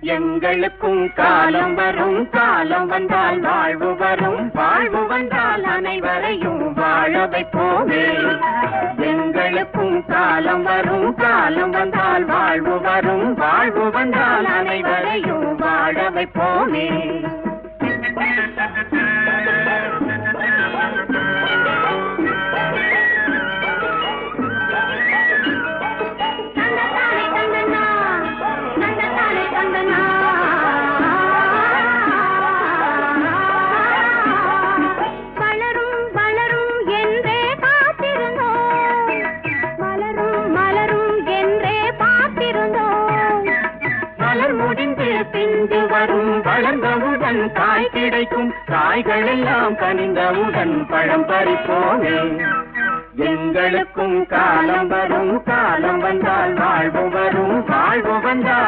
எங்களுக்கும் காலம் வரும் காலம் வந்தால் வாழ்வு வரும் வாழ்வு வந்தால் அனைவரையும் வாழ வைப்போமே. எங்களுக்கும் காலம் வரும் காலம் வந்தால் வாழ்வு வரும் வாழ்வு வந்தால் அனைவரையும் வாழ வைப்போம். முடிந்து பிந்து வரும் வளர்ந்தவுடன் தாய் கிடைக்கும். காய்கள் எல்லாம் கனிந்தவுடன் பழம் பறிப்போமே. எங்களுக்கும் காலம் வரும்